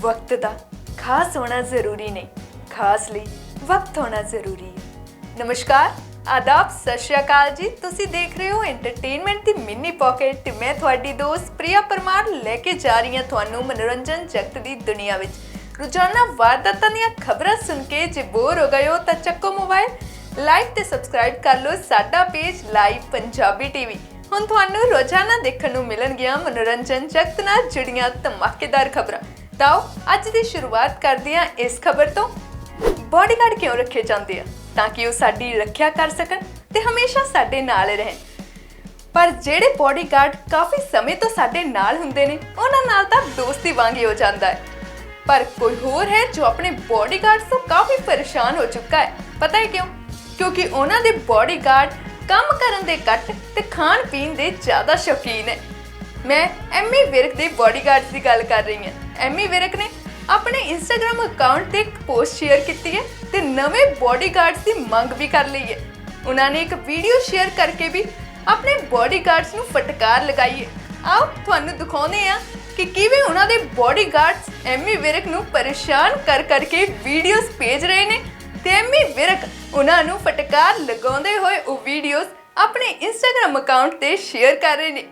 ਵਕਤ ਦਾ ਖਾਸ ਹੋਣਾ ਜ਼ਰੂਰੀ ਨਹੀਂ, ਖਾਸ ਲਈ ਵਕਤ ਹੋਣਾ ਜ਼ਰੂਰੀ ਹੈ। ਨਮਸਕਾਰ, ਆਦਾਬ, ਸਤਿ ਸ਼੍ਰੀ ਅਕਾਲ ਜੀ। ਤੁਸੀਂ ਦੇਖ ਰਹੇ ਹੋ ਐਂਟਰਟੇਨਮੈਂਟ ਦੀ ਮਿੰਨੀ ਪਾਕਟ ਤੇ ਮੈਂ ਤੁਹਾਡੀ ਦੋਸਤ ਪ੍ਰਿਆ ਪਰਮਾਰ ਲੈ ਕੇ ਜਾ ਰਹੀ ਹਾਂ ਤੁਹਾਨੂੰ ਮਨੋਰੰਜਨ ਜਗਤ ਦੀ ਦੁਨੀਆ ਵਿੱਚ। ਰੋਜ਼ਾਨਾ ਵਾਰਦਾਤਾਂ ਦੀਆਂ ਖਬਰਾਂ ਸੁਣ ਕੇ ਜੇ ਬੋਰ ਹੋ ਗਏ ਹੋ ਤਾਂ ਚੱਕੋ ਮੋਬਾਈਲ ਲਾਈਕ ਤੇ ਸਬਸਕ੍ਰਾਈਬ ਕਰ ਲਓ। ਸਾਡਾ ਪੇਜ ਲਾਈਵ ਪੰਜਾਬੀ ਟੀਵੀ ਹੁਣ ਤੁਹਾਨੂੰ ਰੋਜ਼ਾਨਾ ਦੇਖਣ ਨੂੰ ਮਿਲਣਗੀਆਂ ਮਨੋਰੰਜਨ ਜਗਤ ਨਾਲ ਜੁੜੀਆਂ ਧਮਾਕੇਦਾਰ ਖਬਰਾਂ। ਤਾਂ ਅੱਜ ਦੀ ਸ਼ੁਰੂਆਤ ਕਰਦੇ ਹਾਂ ਇਸ ਖਬਰ ਤੋਂ। ਬਾਡੀਗਾਰਡ ਕਿਉਂ ਰੱਖੇ ਜਾਂਦੇ ਆ? ਤਾਂ ਕਿ ਉਹ ਸਾਡੀ ਰੱਖਿਆ ਕਰ ਸਕਣ ਤੇ ਹਮੇਸ਼ਾ ਸਾਡੇ ਨਾਲ ਰਹਿਣ ਪਰ ਜਿਹੜੇ ਬਾਡੀਗਾਰਡ ਕਾਫੀ ਸਮੇਂ ਤੋਂ ਸਾਡੇ ਨਾਲ ਹੁੰਦੇ ਨੇ, ਉਹਨਾਂ ਨਾਲ ਤਾਂ ਦੋਸਤੀ ਵਾਂਗ ਹੋ ਜਾਂਦਾ ਹੈ। ਪਰ ਕੋਈ ਹੋਰ ਹੈ ਜੋ ਆਪਣੇ ਬਾਡੀਗਾਰਡ ਤੋਂ ਕਾਫੀ ਪਰੇਸ਼ਾਨ ਹੋ ਚੁੱਕਾ ਹੈ? ਪਤਾ ਹੈ ਕਿਉਂ? ਕਿਉਂਕਿ ਉਹਨਾਂ ਦੇ ਬਾਡੀਗਾਰਡ ਕੰਮ ਕਰਨ ਦੇ ਘੱਟ ਤੇ ਖਾਣ ਪੀਣ ਦੇ ਜ਼ਿਆਦਾ ਸ਼ੌਕੀਨ ਹੈ। ਮੈਂ ਐਮੀ ਵਿਰਕ ਦੇ ਬਾਡੀਗਾਰਡਸ ਦੀ ਗੱਲ ਕਰ ਰਹੀ ਹਾਂ। ਐਮੀ ਵਿਰਕ ਨੇ ਆਪਣੇ ਇੰਸਟਾਗ੍ਰam ਅਕਾਊਂਟ ਤੇ ਇੱਕ ਪੋਸਟ ਸ਼ੇਅਰ ਕੀਤੀ ਹੈ ਤੇ ਨਵੇਂ ਬਾਡੀਗਾਰਡਸ ਦੀ ਮੰਗ ਵੀ ਕਰ ਲਈ ਹੈ। ਉਹਨਾਂ ਨੇ ਇੱਕ ਵੀਡੀਓ ਸ਼ੇਅਰ ਕਰਕੇ ਵੀ ਆਪਣੇ ਬਾਡੀਗਾਰਡਸ ਨੂੰ ਫਟਕਾਰ ਲਗਾਈ ਹੈ। ਆਓ ਤੁਹਾਨੂੰ ਦਿਖਾਉਂਦੇ ਆ ਕਿ ਕਿਵੇਂ ਉਹਨਾਂ ਦੇ ਬਾਡੀਗਾਰਡਸ ਐਮੀ ਵਿਰਕ ਨੂੰ ਪਰੇਸ਼ਾਨ ਕਰ ਕਰਕੇ ਵੀਡੀਓਜ਼ ਭੇਜ ਰਹੇ ਨੇ ਤੇ ਐਮੀ ਵਿਰਕ ਉਹਨਾਂ ਨੂੰ ਫਟਕਾਰ ਲਗਾਉਂਦੇ ਹੋਏ ਉਹ ਵੀਡੀਓਜ਼ ਆਪਣੇ ਇੰਸਟਾਗ੍ਰam ਅਕਾਊਂਟ ਤੇ ਸ਼ੇਅਰ ਕਰ ਰਹੇ ਨੇ।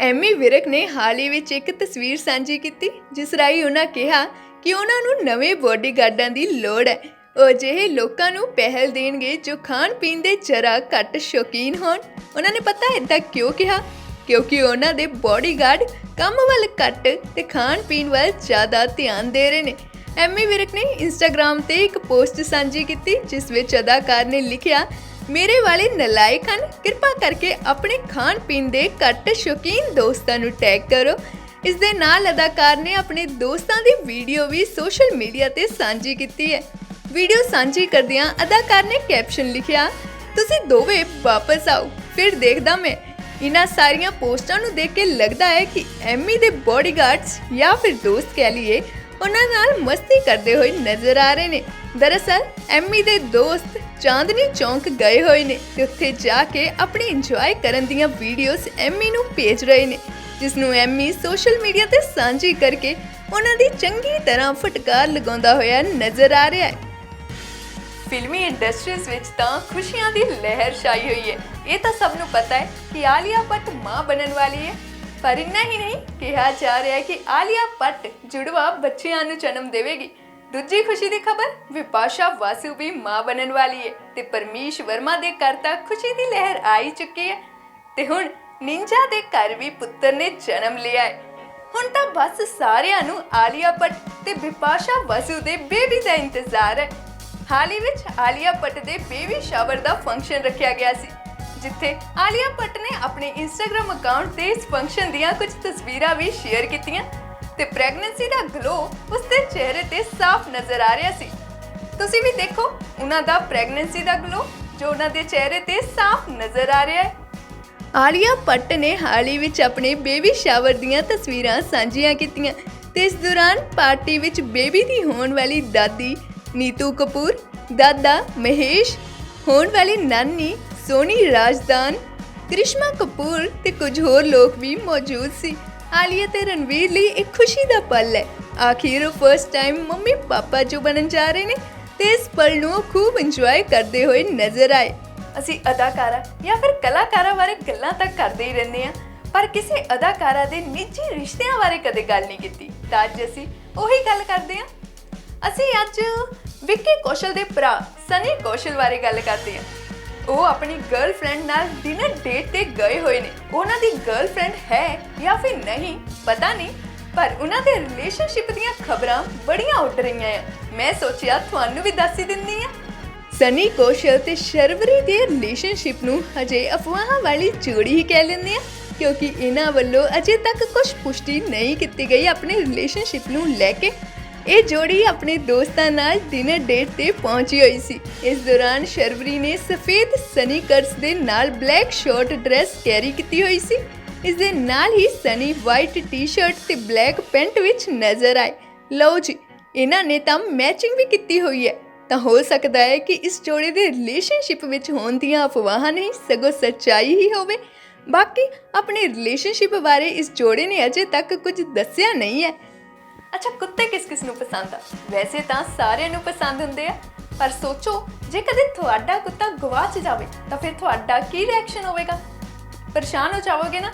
ਐਮੀ ਵਿਰਕ ਨੇ ਹਾਲ ਹੀ ਵਿੱਚ ਇੱਕ ਤਸਵੀਰ ਸਾਂਝੀ ਕੀਤੀ, ਜਿਸ ਰਾਹੀਂ ਉਹਨਾਂ ਕਿਹਾ ਕਿ ਉਹਨਾਂ ਨੂੰ ਨਵੇਂ ਬੋਡੀਗਾਰਡਾਂ ਦੀ ਲੋੜ ਹੈ। ਉਹ ਅਜਿਹੇ ਲੋਕਾਂ ਨੂੰ ਪਹਿਲ ਦੇਣਗੇ ਜੋ ਖਾਣ ਪੀਣ ਦੇ ਜਰਾ ਘੱਟ ਸ਼ੌਕੀਨ ਹੋਣ। ਉਹਨਾਂ ਨੇ ਪਤਾ ਏਦਾਂ ਕਿਉਂ ਕਿਹਾ? ਕਿਉਂਕਿ ਉਹਨਾਂ ਦੇ ਬੋਡੀਗਾਰਡ ਕੰਮ ਵੱਲ ਘੱਟ ਤੇ ਖਾਣ ਪੀਣ ਵੱਲ ਜ਼ਿਆਦਾ ਧਿਆਨ ਦੇ ਰਹੇ ਨੇ। ਐਮੀ ਵਿਰਕ ਨੇ ਇੰਸਟਾਗ੍ਰam ਤੇ ਇੱਕ ਪੋਸਟ ਸਾਂਝੀ ਕੀਤੀ, ਜਿਸ ਵਿੱਚ ਅਦਾਕਾਰ ਨੇ ਲਿਖਿਆ ਮੇਰੇ ਵਾਲੇ ਨਲਾਇਕ ਹਨ। ਕਿਰਪਾ ਕਰਕੇ ਆਪਣੇ ਖਾਣ ਪੀਣ ਦੇ ਘੱਟ ਸ਼ੌਕੀਨ ਦੋਸਤਾਂ ਨੂੰ ਟੈਗ ਕਰੋ। ਇਸ ਦੇ ਨਾਲ ਅਦਾਕਾਰ ਨੇ ਆਪਣੇ ਦੋਸਤਾਂ ਦੀ ਵੀਡੀਓ ਵੀ ਸੋਸ਼ਲ ਮੀਡੀਆ ਤੇ ਸਾਂਝੀ ਕੀਤੀ ਹੈ। ਵੀਡੀਓ ਸਾਂਝੀ ਕਰਦਿਆਂ ਅਦਾਕਾਰ ਨੇ ਕੈਪਸ਼ਨ ਲਿਖਿਆ, ਤੁਸੀਂ ਦੋਵੇਂ ਵਾਪਸ ਆਓ, ਫਿਰ ਦੇਖਦਾ ਮੈਂ। ਇਹਨਾਂ ਸਾਰੀਆਂ ਪੋਸਟਾਂ ਨੂੰ ਦੇਖ ਕੇ ਲੱਗਦਾ ਹੈ ਕਿ ਐਮੀ ਦੇ ਬਾਡੀਗਾਰਡਸ ਜਾਂ ਫਿਰ ਦੋਸਤ ਕਹਿ ਲਈਏ ਉਹਨਾਂ ਨਾਲ ਮਸਤੀ ਕਰਦੇ ਹੋਏ ਨਜ਼ਰ ਆ ਰਹੇ ਨੇ। ਦਰਅਸਲ, ਐਮੀ ਦੇ ਦੋਸਤ ਚਾਂਦਨੀ ਚੌਂਕ ਗਏ ਹੋਏ ਨੇ ਤੇ ਉੱਥੇ ਜਾ ਕੇ ਆਪਣੀ ਇੰਜੋਏ ਕਰਨ ਦੀਆਂ ਵੀਡੀਓਜ਼ ਐਮੀ ਨੂੰ ਭੇਜ ਰਹੇ ਨੇ ਜਿਸ ਨੂੰ ਐਮੀ ਸੋਸ਼ਲ ਮੀਡੀਆ ਤੇ ਸਾਂਝੀ ਕਰਕੇ ਉਹਨਾਂ ਦੀ ਚੰਗੀ ਤਰ੍ਹਾਂ ਫਟਕਾਰ ਲਗਾਉਂਦਾ ਹੋਇਆ ਨਜ਼ਰ ਆ ਰਿਹਾ ਹੈ। ਫਿਲਮੀ ਇੰਡਸਟਰੀਜ਼ ਵਿੱਚ ਤਾਂ ਖੁਸ਼ੀਆਂ ਦੀ ਲਹਿਰ ਛਾਈ ਹੋਈ ਹੈ। ਇਹ ਤਾਂ ਸਭ ਨੂੰ ਪਤਾ ਹੈ ਕਿ ਆਲੀਆ ਭੱਟ ਮਾਂ ਬਣਨ ਵਾਲੀ ਹੈ ਪਰ ਇੰਨਾ ਹੀ ਨਹੀਂ, ਕਿਹਾ ਜਾ ਰਿਹਾ ਹੈ ਕਿ ਆਲੀਆ ਭੱਟ ਜੁੜਵਾ ਬੱਚਿਆਂ ਨੂੰ ਜਨਮ ਦੇਵੇਗੀ। ਦੂਜੀ ਖੁਸ਼ੀ ਦੀ ਖਬਰ, ਵਿਪਾਸ਼ਾ ਵਾਸੂ ਵੀ ਮਾਂ ਬਣਨ ਵਾਲੀ ਹੈ ਤੇ ਪਰਮੇਸ਼ ਵਰਮਾ ਦੇ ਘਰ ਤਾਂ ਖੁਸ਼ੀ ਦੀ ਲਹਿਰ ਆਈ ਚੁੱਕੀ ਹੈ। ਤੇ ਹੁਣ ਨਿੰਜਾ ਦੇ ਘਰ ਵੀ ਪੁੱਤਰ ਨੇ ਜਨਮ ਲਿਆ ਹੈ। ਹੁਣ ਤਾਂ ਬਸ ਸਾਰਿਆਂ ਨੂੰ ਆਲੀਆ ਭੱਟ ਤੇ ਵਿਪਾਸ਼ਾ ਵਾਸੂ ਦੇ ਬੇਬੀ ਦਾ ਇੰਤਜ਼ਾਰ ਹੈ। ਹਾਲ ਹੀ ਵਿੱਚ ਆਲੀਆ ਭੱਟ ਦੇ ਬੇਬੀ ਸ਼ਾਵਰ ਦਾ ਫੰਕਸ਼ਨ ਰੱਖਿਆ ਗਿਆ ਸੀ। ਜਿੱਥੇ ਆਲੀਆ ਭੱਟ ਨੇ ਆਪਣੇ ਇੰਸਟਾਗ੍ਰam ਅਕਾਊਂਟ ਤੇ ਇਸ ਫੰਕਸ਼ਨ ਦੀਆਂ ਕੁਝ ਤਸਵੀਰਾਂ ਵੀ ਸ਼ੇਅਰ ਕੀਤੀਆਂ ਤੇ ਪ੍ਰੈਗਨੈਂਸੀ ਦਾ ਗਲੋ ਉਸਦੇ ਚਿਹਰੇ ਤੇ ਸਾਫ਼ ਨਜ਼ਰ ਆ ਰਿਹਾ ਸੀ। ਤੁਸੀਂ ਵੀ ਦੇਖੋ, ਉਹਨਾਂ ਦਾ ਪ੍ਰੈਗਨੈਂਸੀ ਦਾ ਗਲੋ ਜੋ ਉਹਨਾਂ ਦੇ ਚਿਹਰੇ ਤੇ ਸਾਫ਼ ਨਜ਼ਰ ਆ ਰਿਹਾ ਹੈ। ਆਲੀਆ ਭੱਟ ਨੇ ਹਾਲ ਹੀ ਵਿੱਚ ਆਪਣੇ ਬੇਬੀ ਸ਼ਾਵਰ ਦੀਆਂ ਤਸਵੀਰਾਂ ਸਾਂਝੀਆਂ ਕੀਤੀਆਂ ਤੇ ਇਸ ਦੌਰਾਨ ਪਾਰਟੀ ਵਿੱਚ ਬੇਬੀ ਦੀ ਹੋਣ ਵਾਲੀ ਦਾਦੀ ਨੀਤੂ ਕਪੂਰ, ਦਾਦਾ ਮਹੇਸ਼, ਹੋਣ ਵਾਲੀ ਨਾਨੀ ਸੋਨੀ, ਰਾਜਦਾਨ, ਕ੍ਰਿਸ਼ਮਾ ਕਪੂਰ ਤੇ ਕੁਝ ਹੋਰ ਲੋਕ ਵੀ ਮੌਜੂਦ ਸੀ। ਆਲੀਆ ਤੇ ਰਣਵੀਰ ਲਈ ਇੱਕ ਖੁਸ਼ੀ ਦਾ ਪਲ ਹੈ। ਆਖਿਰ ਉਹ ਫਰਸਟ ਟਾਈਮ ਮੰਮੀ ਪਾਪਾ ਜੋ ਬਣਨ ਜਾ ਰਹੇ ਨੇ ਤੇ ਇਸ ਪਲ ਨੂੰ ਖੂਬ ਇੰਜੋਏ ਕਰਦੇ ਹੋਏ ਨਜ਼ਰ ਆਏ। ਅਸੀਂ ਅਦਾਕਾਰਾ ਜਾਂ ਫਿਰ ਕਲਾਕਾਰਾਂ ਬਾਰੇ ਗੱਲਾਂ ਤਾਂ ਕਰਦੇ ਹੀ ਰਹਿੰਦੇ ਆ ਪਰ ਕਿਸੇ ਅਦਾਕਾਰਾ ਦੇ ਨਿੱਜੀ ਰਿਸ਼ਤਿਆਂ ਬਾਰੇ ਕਦੇ ਗੱਲ ਨਹੀਂ ਕੀਤੀ। ਤਾਂ ਅੱਜ ਅਸੀਂ ਉਹੀ ਗੱਲ ਕਰਦੇ ਆ ਅਸੀਂ ਅੱਜ ਵਿੱਕੀ ਕੌਸ਼ਲ ਦੇ ਭਰਾ ਸਨੀ ਕੌਸ਼ਲ ਬਾਰੇ ਗੱਲ ਕਰਦੇ ਹਾਂ। ਉਹ ਆਪਣੀ ਗਰਲਫ੍ਰੈਂਡ ਨਾਲ ਡਿਨਰ ਡੇਟ ਤੇ ਗਏ ਹੋਏ ਨੇ। ਉਹਨਾਂ ਦੀ ਗਰਲਫ੍ਰੈਂਡ ਹੈ ਜਾਂ ਫਿਰ ਨਹੀਂ, ਪਤਾ ਨਹੀਂ, ਪਰ ਉਹਨਾਂ ਦੇ ਰਿਲੇਸ਼ਨਸ਼ਿਪ ਦੀਆਂ ਖਬਰਾਂ ਬੜੀਆਂ ਉੱਡ ਰਹੀਆਂ ਆ। ਮੈਂ ਸੋਚਿਆ ਤੁਹਾਨੂੰ ਵੀ ਦੱਸ ਹੀ ਦਿੰਦੀ ਆ। ਸਨੀ ਕੌਸ਼ਲ ਤੇ ਸ਼ਰਵਰੀ ਦੇ ਰਿਲੇਸ਼ਨਸ਼ਿਪ ਨੂੰ ਹਜੇ ਅਫਵਾਹਾਂ ਵਾਲੀ ਜੋੜੀ ਹੀ ਕਹਿ ਲੈਂਦੇ ਆ, ਕਿਉਂਕਿ ਇਹਨਾਂ ਵੱਲੋਂ ਅਜੇ ਤੱਕ ਕੁਝ ਪੁਸ਼ਟੀ ਨਹੀਂ ਕੀਤੀ ਗਈ ਆਪਣੇ ਰਿਲੇਸ਼ਨਸ਼ਿਪ ਨੂੰ ਲੈ ਕੇ। ਇਹ ਜੋੜੀ ਆਪਣੇ ਦੋਸਤਾਂ ਨਾਲ ਡਿਨਰ ਡੇਟ ਤੇ ਪਹੁੰਚੀ ਹੋਈ ਸੀ। ਇਸ ਦੌਰਾਨ ਸ਼ਰਵਰੀ ਨੇ ਸਫੇਦ ਸਨੀਕਰਸ ਦੇ ਨਾਲ ਬਲੈਕ ਸ਼ਾਰਟ ਡਰੈਸ ਕੈਰੀ ਕੀਤੀ ਹੋਈ ਸੀ। ਇਸ ਦੇ ਨਾਲ ਹੀ ਸਨੀ ਵਾਈਟ ਟੀ-ਸ਼ਰਟ ਤੇ ਬਲੈਕ ਪੈਂਟ ਵਿੱਚ ਨਜ਼ਰ ਆਏ। ਲਓ ਜੀ, ਇਹਨਾਂ ਨੇ ਤਾਂ ਮੈਚਿੰਗ ਵੀ ਕੀਤੀ ਹੋਈ ਹੈ। ਤਾਂ ਹੋ ਸਕਦਾ ਹੈ ਕਿ ਇਸ ਜੋੜੇ ਦੇ ਰਿਲੇਸ਼ਨਸ਼ਿਪ ਵਿੱਚ ਹੋਣ ਦੀਆਂ ਅਫਵਾਹਾਂ ਨਹੀਂ ਸਗੋਂ ਸੱਚਾਈ ਹੀ ਹੋਵੇ। ਬਾਕੀ, ਆਪਣੇ ਰਿਲੇਸ਼ਨਸ਼ਿਪ ਬਾਰੇ ਇਸ ਜੋੜੇ ਨੇ ਅਜੇ ਤੱਕ ਕੁਝ ਦੱਸਿਆ ਨਹੀਂ ਹੈ। ਅੱਛਾ, ਕੁੱਤੇ ਕਿਸ ਕਿਸ ਨੂੰ ਪਸੰਦ ਆ? ਵੈਸੇ ਤਾਂ ਸਾਰਿਆਂ ਨੂੰ ਪਸੰਦ ਹੁੰਦੇ ਆ, ਪਰ ਸੋਚੋ, ਜੇ ਕਦੇ ਤੁਹਾਡਾ ਕੁੱਤਾ ਗਵਾਚ ਜਾਵੇ, ਤਾਂ ਫਿਰ ਤੁਹਾਡਾ ਕੀ ਰਿਐਕਸ਼ਨ ਹੋਵੇਗਾ? ਪਰੇਸ਼ਾਨ ਹੋ ਜਾਵੋਗੇ ਨਾ?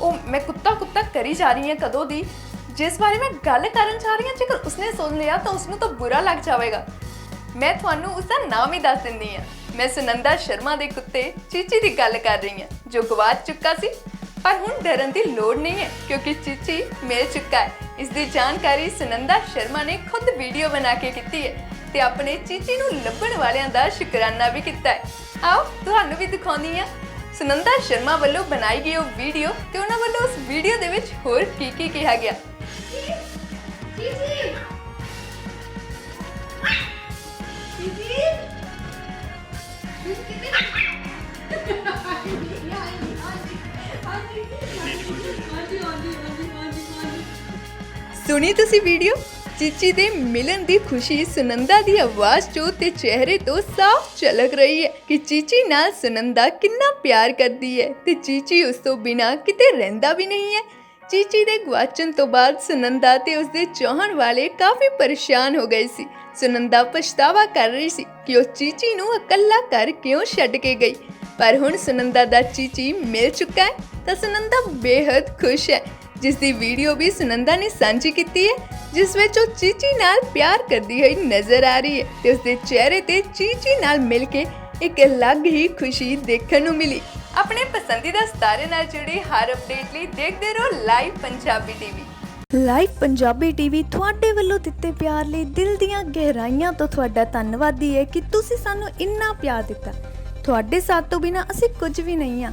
ਉਹ ਮੈਂ ਕੁੱਤਾ ਕੁੱਤਾ ਕਰੀ ਜਾ ਰਹੀ ਹਾਂ ਕਦੋਂ ਦੀ? ਜਿਸ ਬਾਰੇ ਮੈਂ ਗੱਲ ਕਰਨ ਜਾ ਰਹੀ ਹਾਂ, ਜੇਕਰ ਉਸਨੇ ਸੁਣ ਲਿਆ, ਤਾਂ ਉਸਨੂੰ ਤਾਂ ਬੁਰਾ ਲੱਗ ਜਾਵੇਗਾ। ਮੈਂ ਤੁਹਾਨੂੰ ਉਸ ਦਾ ਨਾਮ ਹੀ ਦੱਸ ਦਿੰਦੀ ਹਾਂ। ਮੈਂ ਸੁਨੰਦਾ ਸ਼ਰਮਾ ਦੇ ਕੁੱਤੇ ਚੀਚੀ ਦੀ ਗੱਲ ਕਰ ਰਹੀ ਹਾਂ, ਜੋ ਗਵਾਚ ਚੁੱਕਾ ਸੀ। ਪਰ ਹੁਣ ਡਰਨ ਦੀ ਲੋੜ ਨਹੀਂ ਹੈ, ਕਿਉਂਕਿ ਚੀਚੀ ਮਿਲ ਚੁੱਕਾ ਹੈ। ਇਸ ਦੀ ਜਾਣਕਾਰੀ ਸੁਨੰਦਾ ਸ਼ਰਮਾ ਨੇ ਖੁਦ ਵੀਡੀਓ ਬਣਾ ਕੇ ਕੀਤੀ ਹੈ ਤੇ ਆਪਣੇ ਚੀਚੀ ਨੂੰ ਲੱਭਣ ਵਾਲਿਆਂ ਦਾ ਸ਼ੁਕਰਾਨਾ ਵੀ ਕੀਤਾ ਹੈ। ਆਓ, ਤੁਹਾਨੂੰ ਵੀ ਦਿਖਾਉਂਦੀ ਹਾਂ। ਸੁਨੰਦਾ ਸ਼ਰਮਾ ਵੱਲੋਂ ਬਣਾਈ ਗਈ ਉਹ ਵੀਡੀਓ ਤੇ ਉਹਨਾਂ ਵੱਲੋਂ ਉਸ ਵੀਡੀਓ ਦੇ ਵਿੱਚ ਹੋਰ ਕੀ ਕੀ ਕਿਹਾ ਗਿਆ? ਸੁਣੀ ਤੁਸੀਂ ਵੀਡੀਓ? ਚੀਚੀ ਦੇ ਮਿਲਣ ਦੀ ਖੁਸ਼ੀ ਸੁਨੰਦਾ ਦੀ ਆਵਾਜ਼ ਚੋਂ ਤੇ ਚਿਹਰੇ ਤੋਂ ਸਾਫ਼ ਝਲਕ ਰਹੀ ਹੈ ਕਿ ਚੀਚੀ ਨਾਲ ਸੁਨੰਦਾ ਕਿੰਨਾ ਪਿਆਰ ਕਰਦੀ ਹੈ ਤੇ ਚੀਚੀ ਉਸ ਤੋਂ ਬਿਨਾ ਕਿਤੇ ਰਹਿੰਦਾ ਵੀ ਨਹੀਂ ਹੈ। ਚੀਚੀ ਦੇ ਗਵਾਚਣ ਤੋਂ ਬਾਅਦ ਸੁਨੰਦਾ ਤੇ ਉਸਦੇ ਚਾਹਣ ਵਾਲੇ ਕਾਫੀ ਪਰੇਸ਼ਾਨ ਹੋ ਗਏ ਸੀ। ਸੁਨੰਦਾ ਪਛਤਾਵਾ ਕਰ ਰਹੀ ਸੀ ਕਿ ਉਹ ਚੀਚੀ ਨੂੰ ਇਕੱਲਾ ਕਰ ਕਿਉਂ ਛੱਡ ਕੇ ਗਈ? ਪਰ ਹੁਣ ਸੁਨੰਦਾ ਦਾ ਚੀਚੀ ਮਿਲ ਚੁੱਕਾ ਹੈ ਤਾਂ ਸੁਨੰਦਾ ਬੇहद ਖੁਸ਼ ਹੈ ਜਿਸ ਦੀ ਵੀਡੀਓ ਵੀ ਸੁਨੰਦਾ ਨੇ ਸਾਂਝੀ ਕੀਤੀ ਹੈ, ਜਿਸ ਵਿੱਚ ਉਹ ਚੀਚੀ ਨਾਲ ਪਿਆਰ ਕਰਦੀ ਹੋਈ ਨਜ਼ਰ ਆ ਰਹੀ ਹੈ ਤੇ ਉਸਦੇ ਚਿਹਰੇ ਤੇ ਚੀਚੀ ਨਾਲ ਮਿਲ ਕੇ ਇੱਕ ਅਲੱਗ ਹੀ ਖੁਸ਼ੀ ਦੇਖਣ ਨੂੰ ਮਿਲੀ। ਆਪਣੇ ਪਸੰਦੀਦਾ ਸਤਾਰੇ ਨਾਲ ਜੁੜੀ ਹਰ ਅਪਡੇਟ ਲਈ ਦੇਖਦੇ ਰਹੋ live Punjabi TV live Punjabi TV ਤੁਹਾਡੇ ਵੱਲੋਂ ਦਿੱਤੇ ਪਿਆਰ ਲਈ ਦਿਲ ਦੀਆਂ ਗਹਿਰਾਈਆਂ ਤੋਂ ਤੁਹਾਡਾ ਧੰਨਵਾਦੀ ਹੈ ਕਿ ਤੁਸੀਂ ਸਾਨੂੰ ਇੰਨਾ ਪਿਆਰ ਦਿੱਤਾ। ਤੁਹਾਡੇ ਸਾਥ ਤੋਂ ਬਿਨਾ ਅਸੀਂ ਕੁਝ ਵੀ ਨਹੀਂ ਆ